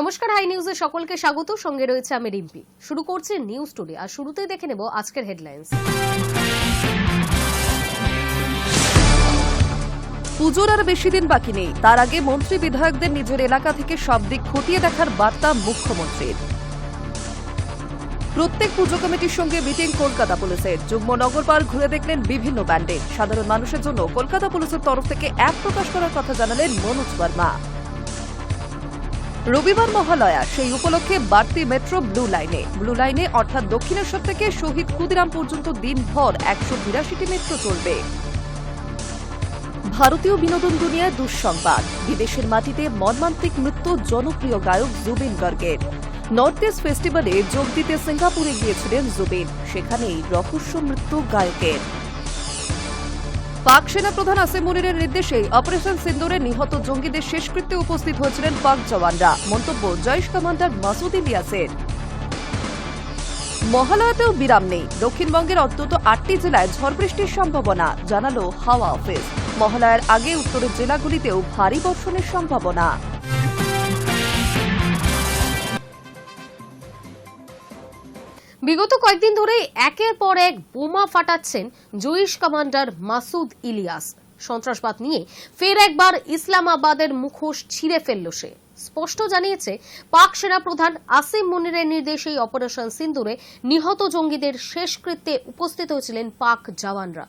নমস্কার, হাই নিউজে সকলকে স্বাগত। সঙ্গে রয়েছে আমি রিম্পি। শুরু করছি নিউজ টুডে, আর শুরুতেই দেখে নেব আজকের হেডলাইন্স। পুজোর আর বেশি দিন বাকি নেই। তার আগে মন্ত্রী বিধায়কদের নিজের এলাকা থেকে সব দিক খতিয়ে দেখার বার্তা মুখ্যমন্ত্রীর। প্রত্যেক পুজো কমিটির সঙ্গে মিটিং কলকাতা পুলিশের। যুগ্ম নগরপাল ঘুরে দেখলেন বিভিন্ন ব্যান্ডে সাধারণ মানুষের জন্য কলকাতা পুলিশের তরফ থেকে অ্যাপ প্রকাশ করার কথা জানালেন মনোজ বর্মা। রবিবার মহালয়া, সেই উপলক্ষে বাড়তি মেট্রো ব্লু লাইনে। ব্লু লাইনে অর্থাৎ দক্ষিণেশ্বর থেকে শহীদ ক্ষুদিরাম পর্যন্ত দিনভর একশো বিরাশিটি মেট্রো চলবে। ভারতীয় বিনোদন দুনিয়ায় দুঃসংবাদ। বিদেশের মাটিতে মর্মান্তিক মৃত্যু জনপ্রিয় গায়ক জুবিন গর্গের। নর্থ ইস্ট ফেস্টিভ্যালে যোগ দিতে সিঙ্গাপুরে গিয়েছিলেন জুবিন। সেখানেই রহস্য মৃত্যু গায়কের। পাক সেনাপ্রধান আসিম মুনিরের নির্দেশে অপারেশন সিন্দুরে নিহত জঙ্গিদের শেষকৃত্যে উপস্থিত হয়েছিলেন পাক জওয়ানরা। মন্তব্য, জয়েশ কমান্ডার মাসুদ ইলিয়াসের। মহালয়াতেও বিরাম নেই। দক্ষিণবঙ্গের অন্তত আটটি জেলায় ঝড় বৃষ্টির সম্ভাবনা, জানালো হাওয়া অফিস। মহালয়ার আগে উত্তরের জেলাগুলিতেও ভারী বর্ষণের সম্ভাবনা। বিগত কয়েকদিন ধরেই একের পর এক বোমা ফাটাচ্ছেন জৈশ কমান্ডার মাসুদ ইলিয়াস। সন্ত্রাসবাদ নিয়ে ফের একবার ইসলামাবাদের মুখোশ ছিঁড়ে ফেলল সে। স্পষ্ট জানিয়েছে, পাক সেনাপ্রধান আসিম মুনিরের নির্দেশেই অপারেশন সিন্দুরে নিহত জঙ্গিদের শেষকৃত্যে উপস্থিত হয়েছিলেন পাক জওয়ানরা।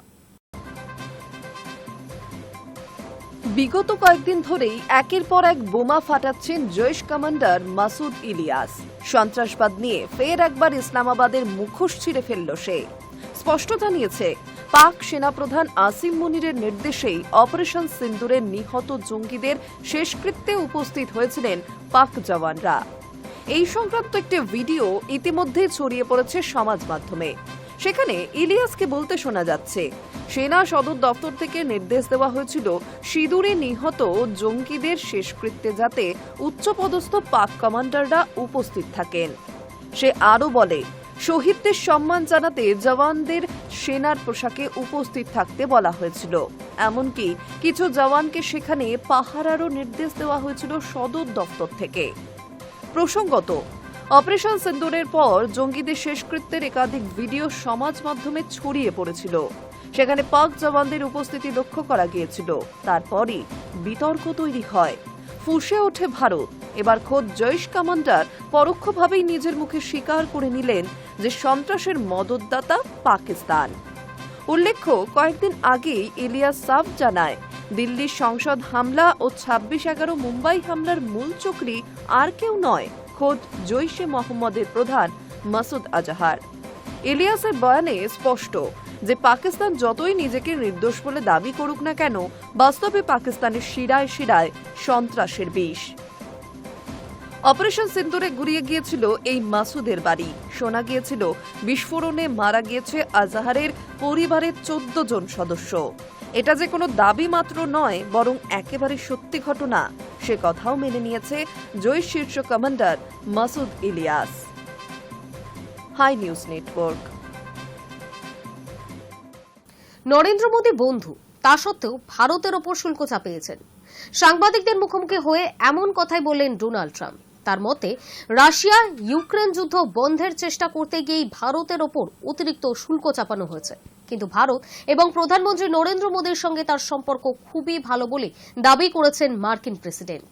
বিগত কয়েকদিন ধরেই একের পর এক বোমা ফাটাচ্ছেন জৈশ কমান্ডার মাসুদ ইলিয়াস। সন্ত্রাসবাদ নিয়ে ফের একবার ইসলামাবাদের মুখোশ ছিঁড়ে ফেলল সে। স্পষ্ট জানিয়েছে, পাক সেনাপ্রধান আসিম মুনিরের নির্দেশেই অপারেশন সিন্দুরে নিহত জঙ্গিদের শেষকৃত্যে উপস্থিত হয়েছিলেন পাক জওয়ানরা। এই সংক্রান্ত একটি ভিডিও ইতিমধ্যে ছড়িয়ে পড়েছে সমাজ মাধ্যমে। সেখানে ইলিয়াসকে বলতে শোনা যাচ্ছে, সেনা সদর দপ্তর থেকে নির্দেশ দেওয়া হয়েছিল সিঁদুরে নিহত জঙ্গিদের শেষকৃত্যে যাতে উচ্চপদস্থ পাক কমান্ডাররা উপস্থিত থাকেন। সে আরও বলে, শহীদদের সম্মান জানাতে জওয়ানদের সেনার পোশাকে উপস্থিত থাকতে বলা হয়েছিল। এমনকি কিছু জওয়ানকে সেখানে পাহারারও নির্দেশ দেওয়া হয়েছিল সদর দপ্তর থেকে। প্রসঙ্গত অপারেশন সিন্দুরের পর জঙ্গিদের শেষকৃত্যের একাধিক ভিডিও সমাজ মাধ্যমে ছড়িয়ে পড়েছিল। সেখানে পাক জওয়ানদের উপস্থিতি লক্ষ্য করা গিয়েছিল। তারপরই বিতর্ক তৈরি হয়। ফুসে ওঠে ভারত। এবার খোদ জৈশ কমান্ডার পরোক্ষভাবেই নিজের মুখে স্বীকার করে নিলেন যে সন্ত্রাসের মদতদাতা পাকিস্তান। উল্লেখ্য, কয়েকদিন আগেই ইলিয়াস সাফ জানায়, দিল্লির সংসদ হামলা ও ছাব্বিশ এগারো মুম্বাই হামলার মূল চক্রী আর কেউ নয়। খোদ জৈশে মোহাম্মদের প্রধান মাসুদ আজাহার। ইলিয়াসের বয়ানে স্পষ্ট যে পাকিস্তান যতই নিজেকে নির্দোষ বলে দাবি করুক না কেন, বাস্তবে পাকিস্তানের শিরায় শিরায় সন্ত্রাসের বিষ। অপারেশন সিন্দুরে গুড়িয়ে গিয়েছিল এই মাসুদের বাড়ি। শোনা গিয়েছিল, বিস্ফোরণে মারা গিয়েছে আজাহারের পরিবারের চোদ্দ জন সদস্য। এটা যে কোনো দাবি মাত্র নয়, বরং একেবারে সত্যি ঘটনা। সে কথাও মেনে নিয়েছে জয় শীর্ষ commander Masood Ilyas. High news network. Narendra Modi বন্ধু, তা সত্ত্বেও ভারতের ওপর শুল্ক চাপিয়েছেন। সাংবাদিকদের মুখোমুখি হয়ে এমন কথাই বললেন ডোনাল্ড ট্রাম্প। তার মতে, রাশিয়া ইউক্রেন যুদ্ধ বন্ধের চেষ্টা করতে গিয়েই ভারতের ওপর অতিরিক্ত শুল্ক চাপানো হয়েছে। কিন্তু ভারত এবং প্রধানমন্ত্রী নরেন্দ্র মোদীর সঙ্গে তার সম্পর্ক খুবই ভালো বলে দাবি করেছেন মার্কিন প্রেসিডেন্ট।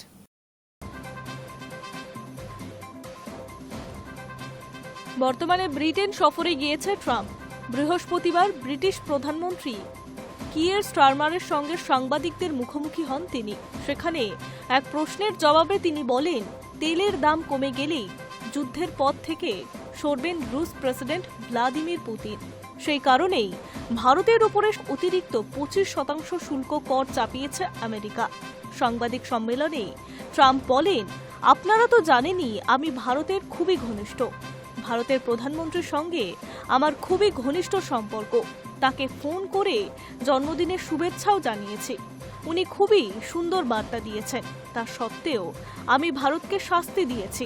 বর্তমানে ব্রিটেন সফরে গিয়েছে ট্রাম্প। বৃহস্পতিবার ব্রিটিশ প্রধানমন্ত্রী কিয়ের স্টারমারের সঙ্গে সাংবাদিকদের মুখোমুখি হন তিনি। সেখানে এক প্রশ্নের জবাবে তিনি বলেন তেলের দাম কমে গেলেই যুদ্ধের পথ থেকে সরবেন রুশ প্রেসিডেন্ট ভ্লাদিমির পুতিন। সেই কারণেই ভারতের উপরে অতিরিক্ত পঁচিশ শতাংশ শুল্ক কর চাপিয়েছে আমেরিকা। সাংবাদিক সম্মেলনে ট্রাম্প বলেন, আপনারা তো জানেনই আমি ভারতের খুবই ঘনিষ্ঠ। ভারতের প্রধানমন্ত্রীর সঙ্গে আমার খুবই ঘনিষ্ঠ সম্পর্ক। তাকে ফোন করে জন্মদিনের শুভেচ্ছাও জানিয়েছি। উনি খুবই সুন্দর বার্তা দিয়েছেন। তা সত্ত্বেও আমি ভারতকে শাস্তি দিয়েছি।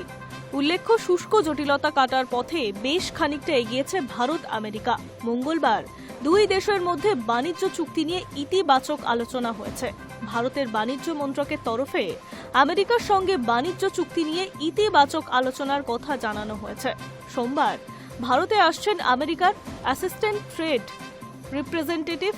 উল্লেখ্য, শুষ্ক জটিলতা কাটার পথে বেশ খানিকটা এগিয়েছে ভারত আমেরিকা। মঙ্গলবার দুই দেশের মধ্যে বাণিজ্য চুক্তি নিয়ে ইতিবাচক আলোচনা হয়েছে। ভারতের বাণিজ্য মন্ত্রকের তরফে আমেরিকার সঙ্গে বাণিজ্য চুক্তি নিয়ে ইতিবাচক আলোচনার কথা জানানো হয়েছে। সোমবার ভারতে আসছেন আমেরিকার assistant trade representative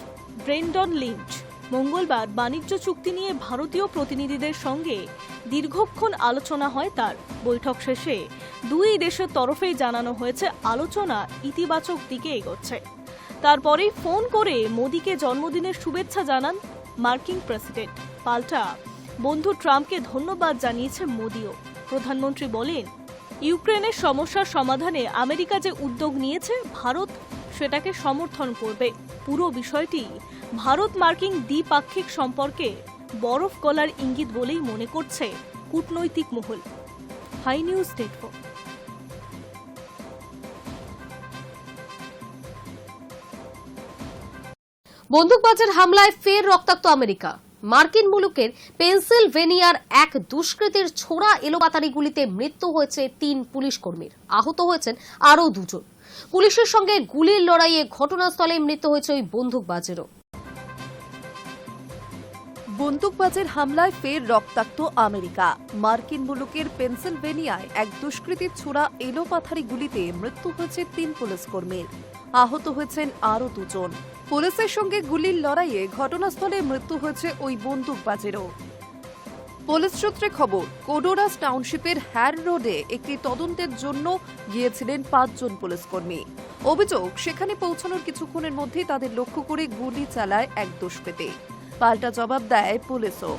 Brendan Lynch. মঙ্গলবার বাণিজ্য চুক্তি নিয়ে ভারতীয় প্রতিনিধিদের সঙ্গে দীর্ঘক্ষণ আলোচনা হয় তার। বৈঠক শেষে দুই দেশের তরফেই জানানো হয়েছে, আলোচনা ইতিবাচক দিকে এগোচ্ছে। তারপরেই ফোন করে মোদীকে জন্মদিনের শুভেচ্ছা জানান মার্কিন প্রেসিডেন্ট। পাল্টা বন্ধু ট্রাম্পকে ধন্যবাদ জানিয়েছে মোদিও। প্রধানমন্ত্রী বলেন, ইউক্রেনের সমস্যার সমাধানে আমেরিকা যে উদ্যোগ নিয়েছে, ভারত সেটাকে সমর্থন করবে। পুরো বিষয়টি ভারত মার্কিন দ্বিপাক্ষিক সম্পর্কে বরফ গলার ইঙ্গিত বলেই মনে করছে কূটনৈতিক মহল। হাই নিউজ নেটওয়ার্ক বন্দুকবাজের হামলায় ফের রক্তাক্ত আমেরিকা। মার্কিন মুলুকের পেনসিলভেনিয়ার এক দুষ্কৃতীর ছোড়া এলোপাতারি গুলিতে মৃত্যু হয়েছে তিন পুলিশ কর্মীর আহত হয়েছেন আরও দুজন। পুলিশের সঙ্গে গুলির লড়াইয়ে ঘটনাস্থলে মৃত্যু হয়েছে ওই বন্দুকবাজেরও বন্দুকবাজের হামলায় ফের রক্তাক্ত আমেরিকা। মার্কিন মুলুকের পেনসিলভেনিয়ায় এক দুষ্কৃতীর ছোড়া এলোপাথারি গুলিতে মৃত্যু হয়েছে তিন পুলিশ কর্মীর। আহত হয়েছেন আরও দুজন। পুলিশের সঙ্গে গুলির লড়াইয়ে ঘটনাস্থলে মৃত্যু হয়েছে ওই বন্দুকবাজেরও পুলিশ সূত্রে খবর, কোডোরাস টাউনশিপের হ্যার রোডে একটি তদন্তের জন্য গিয়েছিলেন পাঁচজন পুলিশ কর্মী অভিযোগ, সেখানে পৌঁছানোর কিছুক্ষণের মধ্যেই তাদের লক্ষ্য করে গুলি চালায় এক দুষ্কৃতী। পাল্টা জবাব দেয় পুলিশও।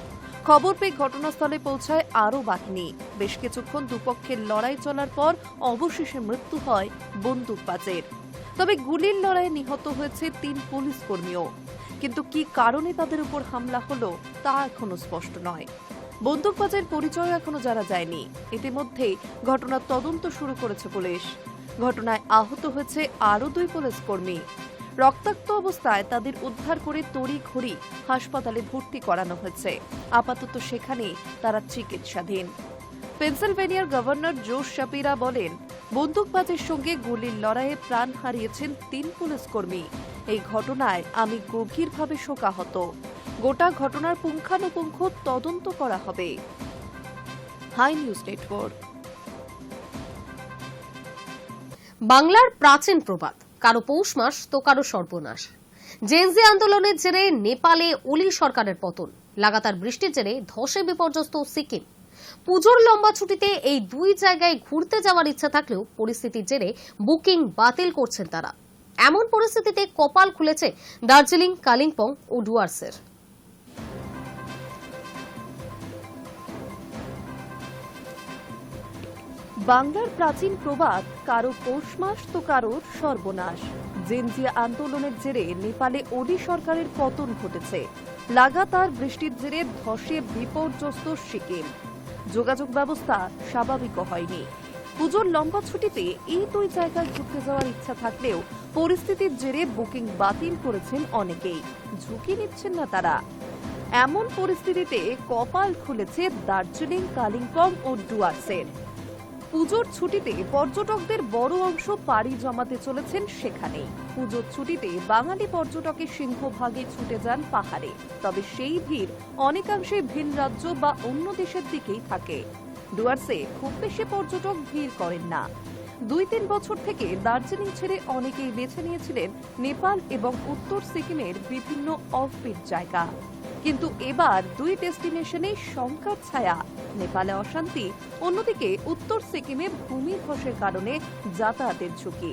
খবর পেয়ে ঘটনাস্থলে পৌঁছায় আরও বাহিনী। বেশ কিছুক্ষণ দুপক্ষের লড়াই চলার পর অবশেষে মৃত্যু হয় বন্দুকবাজের তবে গুলির লড়াইয়ে নিহত হয়েছে তিন পুলিশ কর্মীও কিন্তু কি কারণে তাদের উপর হামলা হলো তা এখনও স্পষ্ট নয়। বন্দুকবাজের পরিচয় এখনও জানা যায়নি। ইতিমধ্যেই ঘটনার তদন্ত শুরু করেছে পুলিশ। ঘটনায় আহত হয়েছে আরও দুই পুলিশ কর্মী। রক্তাক্ত অবস্থায় তাদের উদ্ধার করে তড়ি ঘড়ি হাসপাতালে ভর্তি করানো হয়েছে। আপাতত সেখানেই তারা চিকিৎসাধীন। পেনসিলভেনিয়ার গভর্নর জোশ শাপিরা বলেন, বন্দুকবাজের সঙ্গে গুলির লড়াইয়ে প্রাণ হারিয়েছেন তিন পুলিশ কর্মী। এই ঘটনায় আমি গভীরভাবে শোকাহত। গোটা ঘটনার পুঙ্খানুপুঙ্খ তদন্ত করা হবে। High news network. বাংলার প্রাচীন প্রবাদ, কারও পৌষ মাস তো কারও সর্বনাশ। জেনজি আন্দোলনের জেরে নেপালে অলি সরকারের পতন, লাগাতার বৃষ্টির জেরে ধসে বিপর্যস্ত সিকিম। পুজোর লম্বা ছুটিতে এই দুই জায়গায় ঘুরতে যাওয়ার ইচ্ছা থাকলেও পরিস্থিতির জেরে বুকিং বাতিল করছেন তারা। এমন পরিস্থিতিতে কপাল খুলেছে দার্জিলিং, কালিম্পং ও ডুয়ার্সের। বাংলার প্রাচীন প্রবাদ, কারও পৌষ মাস তো কারোর সর্বনাশ। জেনজিয়া আন্দোলনের জেরে নেপালে ওডি সরকারের পতন ঘটেছে। লাগাতার বৃষ্টির জেরে ধসে বিপর্যস্ত সিকিম। যোগাযোগ ব্যবস্থা স্বাভাবিক হয়নি। পুজোর লম্বা ছুটিতে এই দুই জায়গায় ঘুরতে যাওয়ার ইচ্ছা থাকলেও পরিস্থিতির জেরে বুকিং বাতিল করেছেন অনেকেই। ঝুঁকি নিচ্ছেন না তারা। এমন পরিস্থিতিতে কপাল খুলেছে দার্জিলিং, কালিম্পং ও ডুয়ার্সের। পুজোর ছুটিতে পর্যটকদের বড় অংশ পাড়ি জমাতে চলেছেন সেখানে পুজোর ছুটিতে বাঙালি পর্যটকের সিংহভাগে ছুটে যান পাহাড়ে। তবে সেই ভিড় অনেকাংশে ভিন রাজ্য বা অন্য দেশের দিকেই থাকে। ডুয়ার্সে খুব বেশি পর্যটক ভিড় করেন না। দুই তিন বছর থেকে দার্জিলিং ছেড়ে অনেকেই বেছে নিয়েছিলেন নেপাল এবং উত্তর সিকিমের বিভিন্ন অফবিট জায়গা। কিন্তু এবার দুই ডেস্টিনেশনে শঙ্কার ছায়া। নেপালে অশান্তি, অন্যদিকে উত্তর সিকিমে ভূমি ধসের কারণে যাতায়াতের ঝুঁকি।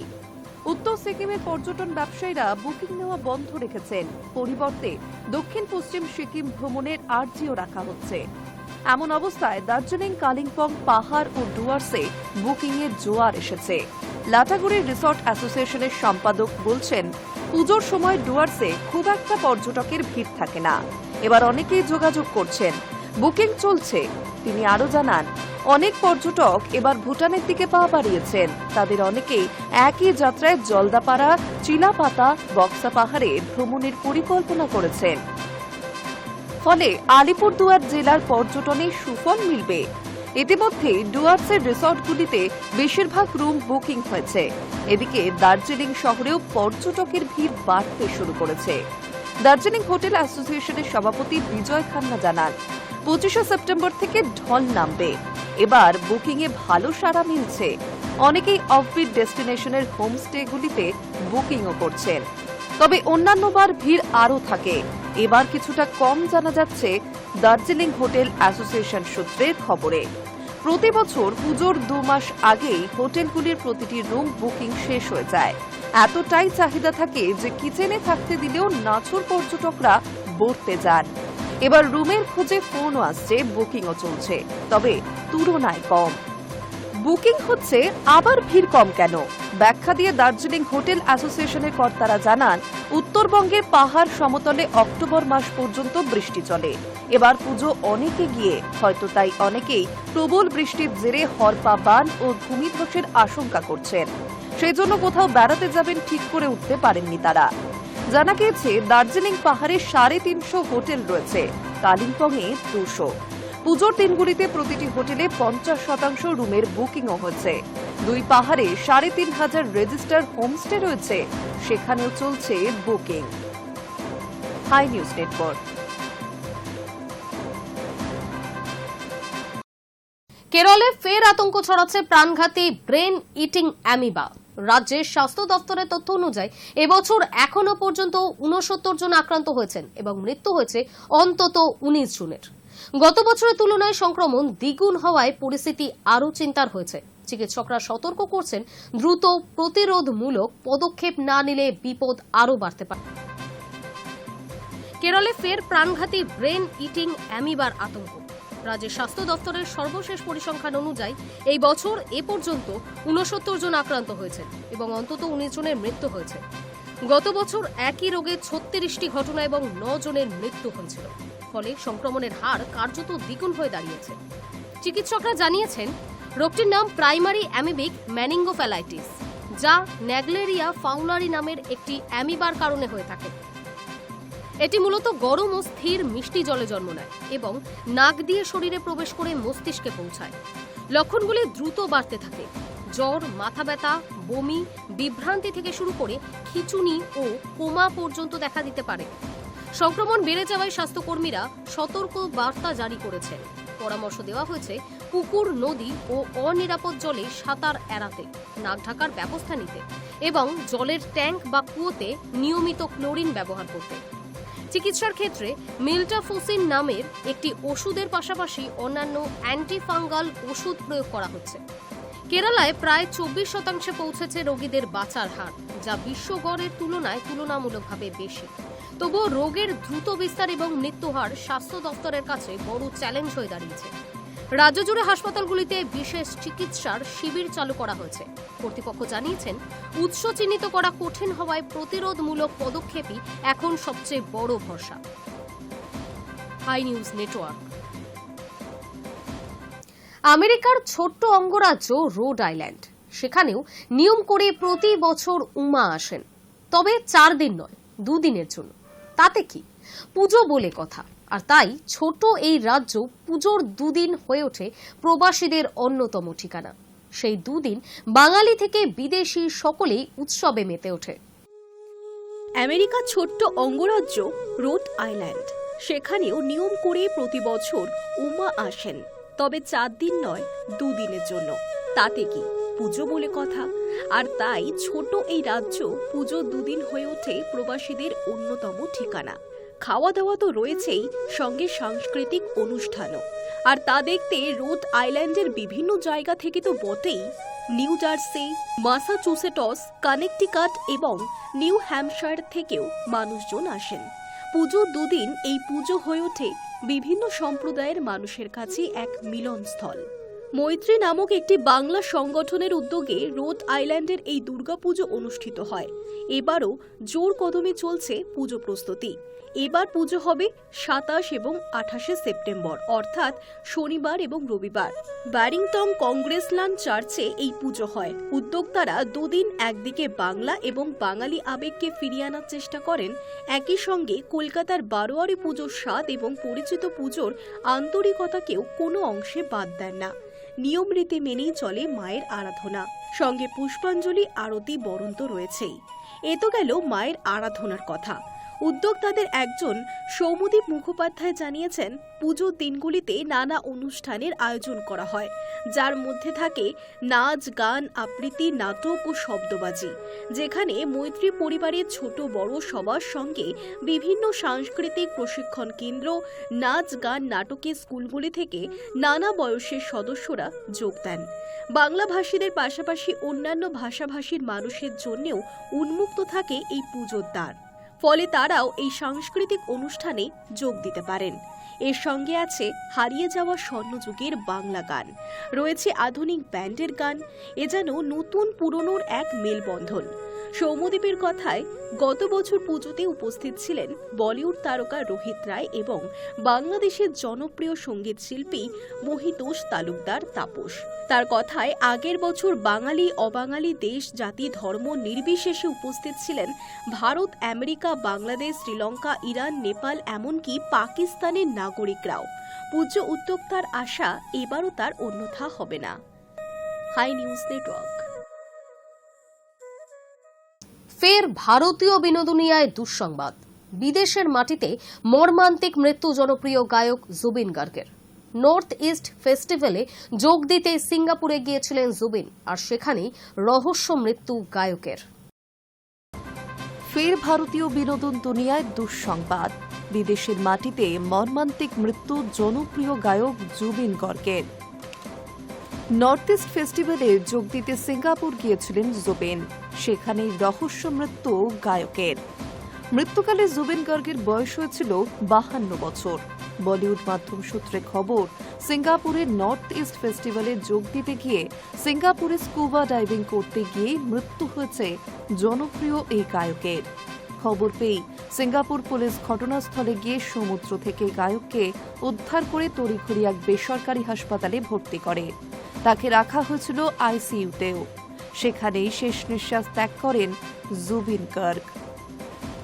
উত্তর সিকিমের পর্যটন ব্যবসায়ীরা বুকিং নেওয়া বন্ধ রেখেছেন। পরিবর্তে দক্ষিণ পশ্চিম সিকিম ভ্রমণের আর্জিও রাখা হচ্ছে। এমন অবস্থায় দার্জিলিং, কালিম্পং, পাহাড় ও ডুয়ার্সে বুকিং এর জোয়ার এসেছে। লাটাগুড়ি রিসর্ট অ্যাসোসিয়েশনের সম্পাদক বলছেন পুজোর সময় ডুয়ার্সে খুব একটা পর্যটকের ভিড় থাকে না। এবার অনেকেই যোগাযোগ করছেন। বুকিং চলছে। তিনি আরও জানান, অনেক পর্যটক এবার ভুটানের দিকে পা বাড়িয়েছেন। তাদের অনেকেই একই যাত্রায় জলদাপাড়া, চিলাপাতা, বক্সা পাহাড়ে ভ্রমণের পরিকল্পনা করেছেন। ফলে আলিপুরদুয়ার জেলার পর্যটনে সুফল মিলবে। ইতিমধ্যে ডুয়ার্সের রিসর্টগুলিতে বেশিরভাগ রুম বুকিং হয়েছে। এদিকে দার্জিলিং শহরেও পর্যটকের ভিড় বাড়তে শুরু করেছে। দার্জিলিং হোটেল অ্যাসোসিয়েশনের সভাপতি বিজয় খান্না জানান, পঁচিশে সেপ্টেম্বর থেকে ঢল নামবে। এবার বুকিংয়ে ভালো সাড়া মিলছে। অনেকেই অফবিট ডেস্টিনেশনের হোমস্টেগুলিতে বুকিংও করছেন। তবে অন্যান্যবার ভিড় আরও থাকে। এবার কিছুটা কম জানা যাচ্ছে দার্জিলিং হোটেল অ্যাসোসিয়েশন সূত্রের খবরে। প্রতি বছর পুজোর দু মাস আগেই হোটেলগুলির প্রতিটি রুম বুকিং শেষ হয়ে যায়। এতটাই চাহিদা থাকে যে কিচেনে থাকতে দিলেও নাছর পর্যটকরা বর্তে যান। এবার রুমের খোঁজে ফোনও আসছে, বুকিংও চলছে, তবে তুলনায় কম। বুকিং হচ্ছে আবার ভিড় কম কেন? ব্যাখ্যা দিয়ে দার্জিলিং হোটেল অ্যাসোসিয়েশনের কর্তারা জানান উত্তরবঙ্গে পাহাড় সমতলে অক্টোবর মাস পর্যন্ত বৃষ্টি চলে। এবার পুজো অনেকে গিয়ে, হয়তো তাই অনেকেই প্রবল বৃষ্টির জেরে হরপা বান ও ভূমিধসের আশঙ্কা করছেন। সেই জন্য কোথাও বেড়াতে যাবেন ঠিক করে উঠতে পারেননি তারা। জানা গিয়েছে, দার্জিলিং পাহাড়ে সাড়ে তিনশো হোটেল রয়েছে, কালিম্পংয়ে দুশো। পুজোর দিনগুলিতে প্রতিটি হোটেলে পঞ্চাশ শতাংশ রুমের বুকিংও হচ্ছে। দুই পাহাড়ে সাড়ে তিন হাজার রেজিস্টার হোমস্টে রয়েছে। সেখানেও চলছে বুকিং। High news network. কেরলে ফের আতঙ্ক ছড়াচ্ছে প্রাণঘাতী ব্রেন ইটিং অ্যামিবা। রাজ্যের স্বাস্থ্য দপ্তরের তথ্য অনুযায়ী, এবছর এখনও পর্যন্ত উনসত্তর জন আক্রান্ত হয়েছেন এবং মৃত্যু হয়েছে অন্তত উনিশ জনের। গত বছরের তুলনায় সংক্রমণ দ্বিগুণ হওয়ায় পরিস্থিতি আরও চিন্তার হয়েছে। চিকিৎসকরা সতর্ক করছেন, দ্রুত প্রতিরোধমূলক পদক্ষেপ না নিলে বিপদ আরও বাড়তে পারে। কেরলে ফের প্রাণঘাতী ব্রেন ইটিং অ্যামিবার আতঙ্ক। রাজ্যের স্বাস্থ্য দপ্তরের সর্বশেষ পরিসংখ্যান অনুযায়ী, এই বছর এ পর্যন্ত উনসত্তর জন আক্রান্ত হয়েছে এবং অন্তত উনিশ জনের মৃত্যু হয়েছে। গত বছর একই রোগে ছত্রিশটি ঘটনা এবং ন জনের মৃত্যু হয়েছিল। ফলে সংক্রমণের হার কার্যত দ্বিগুণ হয়ে দাঁড়িয়েছে। চিকিৎসকরা জানিয়েছেন, রোগটির নাম প্রাইমারি অ্যামিবিক ম্যানিঙ্গোফ্যালাইটিস যা ন্যাগলেরিয়া ফাউলারি নামের একটি অ্যামিবার কারণে হয়ে থাকে। এটি মূলত গরম ও স্থির মিষ্টি জলে জন্ম নেয় এবং নাক দিয়ে শরীরে প্রবেশ করে মস্তিষ্কে পৌঁছায়। লক্ষণগুলি দ্রুত বাড়তে থাকে। জ্বর, মাথা ব্যথা, বমি, বিভ্রান্তি থেকে শুরু করে খিচুনি ও কোমা পর্যন্ত দেখা দিতে পারে। সংক্রমণ বেড়ে যাওয়ায় স্বাস্থ্যকর্মীরা সতর্ক বার্তা জারি করেছেন। পরামর্শ দেওয়া হয়েছে, পুকুর, নদী ও অনিরাপদ জলে সাঁতার এড়াতে, নাক ঢাকার ব্যবস্থা নিতে এবং জলের ট্যাঙ্ক বা কুয়োতে নিয়মিত ক্লোরিন ব্যবহার করতে। চিকিৎসার ক্ষেত্রে মিল্টাফোসিন নামের একটি ওষুধের পাশাপাশি অন্যান্য অ্যান্টিফাঙ্গাল ওষুধ প্রয়োগ করা হচ্ছে। কেরালায় প্রায় চব্বিশ শতাংশে পৌঁছেছে রোগীদের বাঁচার হার, যা বিশ্বগড়ের তুলনায় তুলনামূলকভাবে বেশি। তবুও রোগের দ্রুত বিস্তার এবং মৃত্যুহার স্বাস্থ্য দফতরের কাছে বড় চ্যালেঞ্জ হয়ে দাঁড়িয়েছে। রাজ্য জুড়ে হাসপাতালগুলিতে বিশেষ চিকিৎসার শিবির চালু করা হয়েছে। কর্তৃপক্ষ জানিয়েছেন, উৎস চিহ্নিত করা কঠিন হওয়ায় প্রতিরোধমূলক পদক্ষেপই এখন সবচেয়ে বড় ভরসা। High news network. আমেরিকার ছোট্ট অঙ্গরাজ্য রোড আইল্যান্ড। সেখানেও নিয়ম করে প্রতি বছর উমা আসেন। তবে চার দিন নয়, দুদিনের জন্য। তাতে কি? পুজো বলে কথা। আর তাই ছোট এই রাজ্য পুজোর দুদিন হয়ে ওঠে প্রবাসীদের অন্যতম ঠিকানা। সেই দুদিন বাঙালি থেকে বিদেশি সকলেই উৎসবে মেতে ওঠে। আমেরিকার ছোট্ট অঙ্গরাজ্য রোড আইল্যান্ড। সেখানেও নিয়ম করে প্রতি বছর উমা আসেন। তবে চার দিন নয়, দুদিনের জন্য। তাতে কি পুজো বলে কথা? আর তাই ছোট এই রাজ্য পুজো দুদিন হয়ে ওঠে প্রবাসীদের অন্যতম ঠিকানা। খাওয়া দাওয়া তো রয়েছেই, সঙ্গে সাংস্কৃতিক অনুষ্ঠানও। আর তা দেখতে রোড আইল্যান্ডের বিভিন্ন জায়গা থেকে তো বটেই। নিউ জার্সি, মাসাচুসেটস, কানেকটিকাট এবং নিউ হ্যাম্পশায়ার থেকেও মানুষজন আসেন। পুজো দুদিন এই পুজো হয়ে ওঠে বিভিন্ন সম্প্রদায়ের মানুষের কাছে এক মিলনস্থল। মৈত্রী নামক একটি বাংলা সংগঠনের উদ্যোগে রোড আইল্যান্ডের এই দুর্গাপুজো অনুষ্ঠিত হয়। এবারও জোর কদমে চলছে পুজো প্রস্তুতি। এবার পুজো হবে সাতাশ এবং আঠাশে সেপ্টেম্বর, অর্থাৎ শনিবার এবং রবিবার। ব্যারিংটন কংগ্রেসল্যান্ড চার্চে এই পুজো হয়। উদ্যোক্তারা দুদিন একদিকে বাংলা এবং বাঙালি আবেগকে ফিরিয়ে আনার চেষ্টা করেন। একই সঙ্গে কলকাতার বারোয়ারি পুজোর স্বাদ এবং পরিচিত পুজোর আন্তরিকতাকেও কোনো অংশে বাদ দেন না। নিয়ম রীতি মেনেই চলে মায়ের আরাধনা। সঙ্গে পুষ্পাঞ্জলি, আরতি বরন্ত রয়েছেই। এ তো গেল মায়ের আরাধনার কথা। উদ্যোক্তাদের একজন সৌমদীপ মুখোপাধ্যায় জানিয়েছেন পুজোর দিনগুলিতে নানা অনুষ্ঠানের আয়োজন করা হয়, যার মধ্যে থাকে নাচ, গান, আবৃত্তি, নাটক ও শব্দবাজি, যেখানে মৈত্রী পরিবারের ছোট বড় সবার সঙ্গে বিভিন্ন সাংস্কৃতিক প্রশিক্ষণ কেন্দ্র, নাচ, গান, নাটকের স্কুলগুলি থেকে নানা বয়সের সদস্যরা যোগ দেন। বাংলা ভাষীদের পাশাপাশি অন্যান্য ভাষাভাষীর মানুষের জন্যেও উন্মুক্ত থাকে এই পুজোর দ্বার। ফলে তারাও এই সাংস্কৃতিক অনুষ্ঠানে যোগ দিতে পারেন। এর সঙ্গে আছে হারিয়ে যাওয়া স্বর্ণযুগের বাংলা গান। রয়েছে আধুনিক ব্যান্ডের গান। এ যেন নতুন পুরনোর এক মেলবন্ধন। সৌম্যদীপের কথায় গত বছর পুজোতে উপস্থিত ছিলেন বলিউড তারকা রোহিত রায় এবং বাংলাদেশের জনপ্রিয় সংগীত শিল্পী মহিতোষ তালুকদার তাপস। তার কথায় আগের বছর বাঙালি, অবাঙালি, দেশ, জাতি, ধর্ম নির্বিশেষে উপস্থিত ছিলেন ভারত, আমেরিকা, বাংলাদেশ, শ্রীলঙ্কা, ইরান, নেপাল, এমনকি পাকিস্তানের নাগরিকরাও। পূজ্য উদ্যোক্তার আশা এবারও তার অন্যথা হবে না। High news network. ফের ভারতীয় বিনোদনিয়ায় দুঃসংবাদ। বিদেশের মাটিতে মর্মান্তিক মৃত্যু জনপ্রিয় গায়ক জুবিন গার্গের। নর্থ ইস্ট ফেস্টিভ্যালে যোগ দিতে সিঙ্গাপুরে গিয়েছিলেন জুবিন, আর সেখানেই রহস্য মৃত্যু গায়কের। ফের ভারতীয় বিনোদন দুনিয়ায় দুঃসংবাদ। বিদেশের মাটিতে মর্মান্তিক মৃত্যু জনপ্রিয় গায়ক জুবিন গর্গের। নর্থ ইস্ট ফেস্টিভ্যালে যোগ দিতে সিঙ্গাপুর গিয়েছিলেন জুবিন। সেখানে রহস্য মৃত্যু গায়কের। মৃত্যুকালে জুবিন গর্গের বয়স হয়েছিল বাহান্ন বছর। বলিউড মাধ্যম সূত্রে খবর, সিঙ্গাপুরের নর্থ ইস্ট ফেস্টিভ্যালে যোগ দিতে গিয়ে সিঙ্গাপুরে স্কুবা ডাইভিং করতে গিয়ে মৃত্যু হয়েছে জনপ্রিয় এই গায়কের। খবর পেয়ে সিঙ্গাপুর পুলিশ ঘটনাস্থলে গিয়ে সমুদ্র থেকে গায়ককে উদ্ধার করে তড়িঘড়ি এক বেসরকারি হাসপাতালে ভর্তি করে। তাকে রাখা হয়েছিল আইসিইউতেও। সেখানেই শেষ নিঃশ্বাস ত্যাগ করেন জুবিন গার্গ।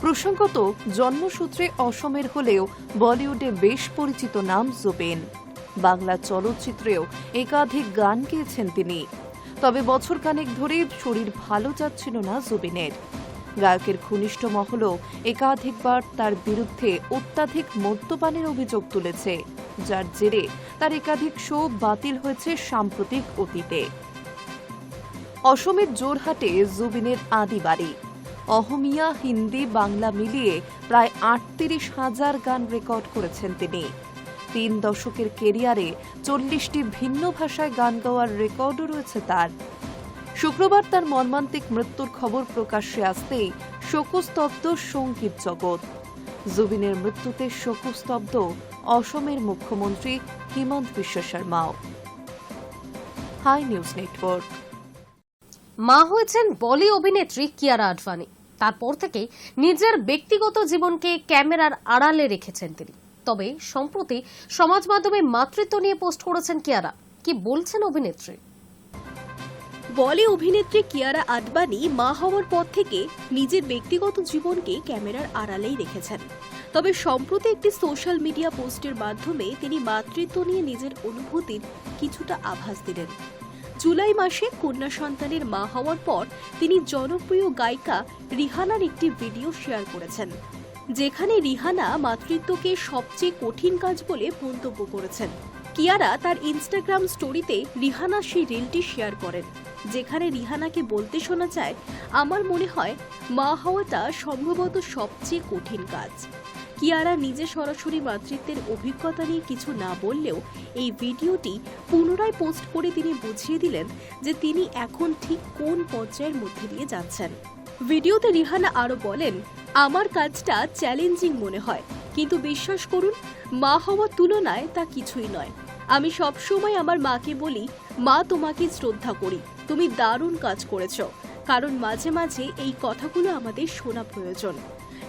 প্রসঙ্গত, জন্মসূত্রে অসমের হলেও বলিউডে বেশ পরিচিত নাম জুবিন। বাংলা চলচ্চিত্রেও একাধিক গান গেয়েছেন তিনি। তবে বছর কানেক ধরে শরীর ভালো যাচ্ছিল না জুবিনের। গায়কের ঘনিষ্ঠ মহলও একাধিকবার তার বিরুদ্ধে অত্যাধিক মদ্যপানের অভিযোগ তুলেছে, যার জেরে তার একাধিক শো বাতিল হয়েছে সাম্প্রতিক অতীতে। অসমের জোরহাটে জুবিনের আদি বাড়ি। অহমিয়া হিন্দি বাংলা মিলিয়ে প্রায় আটত্রিশ হাজার গান রেকর্ড করেছেন তিনি। তিন দশকের কেরিয়ারে চল্লিশটি ভিন্ন ভাষায় গান গাওয়ার রেকর্ডও রয়েছে তার। শুক্রবার তার মর্মান্তিক মৃত্যুর খবর প্রকাশ্যে আসতেই শোকস্তব্ধ সংগীত জগৎ। জুবিনের মৃত্যুতে শোকস্তব্ধ অসমের মুখ্যমন্ত্রী Himanta Biswa শর্মাও। High news network. মা হয়েছেন বলি অভিনেত্রী কিয়ারা আডভানি তারপর থেকে নিজের ব্যক্তিগত জীবনকে ক্যামেরার আড়ালে রেখেছেন তিনি। তবে সম্প্রতি সমাজ মাধ্যমে মাতৃত্ব নিয়ে পোস্ট করেছেন কিয়ারা। কি বলছেন অভিনেত্রী? বলে অভিনেত্রী কিয়ারা আদবানি মা হওয়ার পর থেকে নিজের ব্যক্তিগত জীবনকে ক্যামেরার আড়ালেই রেখেছেন। তবে সম্প্রতি একটি সোশ্যাল মিডিয়া পোস্টের মাধ্যমে তিনি মাতৃত্ব নিয়ে নিজের অনুভূতির কিছুটা আভাস দিলেন। জুলাই মাসে কন্যা সন্তানের মা হওয়ার পর তিনি জনপ্রিয় গায়িকা রিহানার একটি ভিডিও শেয়ার করেছেন, যেখানে রিহানা মাতৃত্বকে সবচেয়ে কঠিন কাজ বলে মন্তব্য করেছেন। কিয়ারা তার ইনস্টাগ্রাম স্টোরিতে রিহানা সেই রিলটি শেয়ার করেন, যেখানে রিহানাকে বলতে শোনা যায়, আমার মনে হয় মা হওয়াটা সম্ভবত সবচেয়ে কঠিন কাজ। কিয়ারা নিজে সরাসরি মাতৃত্বের অভিজ্ঞতা নিয়ে কিছু না বললেও এই ভিডিওটি পুনরায় পোস্ট করে তিনি বুঝিয়ে দিলেন যে তিনি এখন ঠিক কোন পর্যায়ের মধ্যে দিয়ে যাচ্ছেন। ভিডিওতে রিহানা আরও বলেন, আমার কাজটা চ্যালেঞ্জিং মনে হয়, কিন্তু বিশ্বাস করুন, মা হওয়ার তুলনায় তা কিছুই নয়। আমি সবসময় আমার মাকে বলি, মা, তোমাকে শ্রদ্ধা করি, তুমি দারুণ কাজ করেছ। কারণ মাঝে মাঝে এই কথাগুলো আমাদের শোনা প্রয়োজন।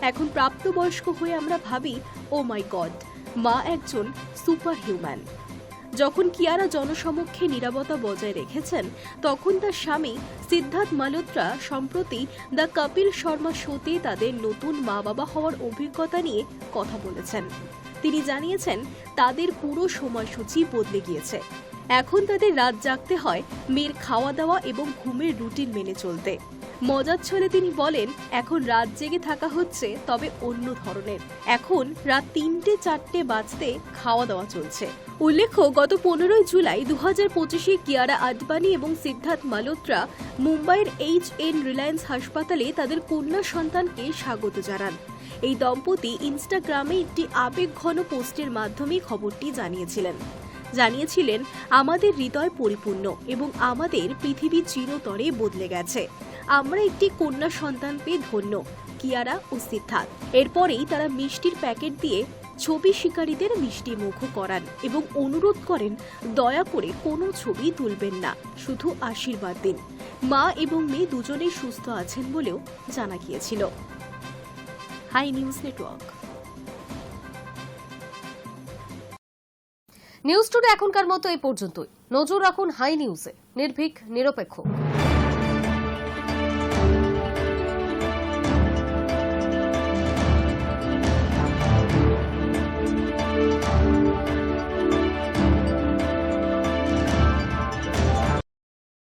এখন প্রাপ্তবয়স্ক হয়ে আমরা ভাবি ও মাই গড মা একজন সুপার হিউম্যান যখন কিয়ারা জনসমক্ষে নিরাপত্তা বজায় রেখেছেন, তখন তার স্বামী সিদ্ধার্থ মালোত্রা সম্প্রতি দ্য কপিল শর্মা শোতে তাদের নতুন মা বাবা হওয়ার অভিজ্ঞতা নিয়ে কথা বলেছেন। তিনি জানিয়েছেন, তাদের পুরো সময়সূচি বদলে গিয়েছে। এখন তাদের রাত জাগতে হয় মেয়ের খাওয়া দাওয়া এবং ঘুমের রুটিন মেনে চলতে। মজার ছলে তিনি বলেন, এখন রাত জেগে থাকা হচ্ছে, তবে অন্য ধরনের। এখন রাত তিনটে চারটে বাজতে খাওয়া দাওয়া চলছে। উল্লেখ্য, গত পনেরোই জুলাই দু হাজার পঁচিশে কিয়ারা আডবাণী এবং সিদ্ধার্থ মালোত্রা মুম্বাইয়ের এইচ এন রিলায়েন্স হাসপাতালে তাদের কন্যা সন্তানকে স্বাগত জানান। এই দম্পতি ইনস্টাগ্রামে একটি আবেগঘন পোস্টের মাধ্যমে খবরটি জানিয়েছিলেন। জানিয়েছিলেন, আমাদের হৃদয় পরিপূর্ণ এবং আমাদের পৃথিবী চিরতরে বদলে গেছে। আমরা একটি কন্যা সন্তান পেয়ে ধন্য, কিয়ারা ও সিদ্ধার্থ। এরপরেই তারা মিষ্টির প্যাকেট দিয়ে ছবি শিকারীদের মিষ্টি মুখ করান এবং অনুরোধ করেন, দয়া করে কোনো ছবি তুলবেন না, শুধু আশীর্বাদ দিন। মা এবং মেয়ে দুজনেই সুস্থ আছেন বলেও জানা গিয়েছিল। High news network news today এখনকার মতো এই পর্যন্তই। নজর রাখুন হাই নিউজে নির্ভীক, নিরপেক্ষ।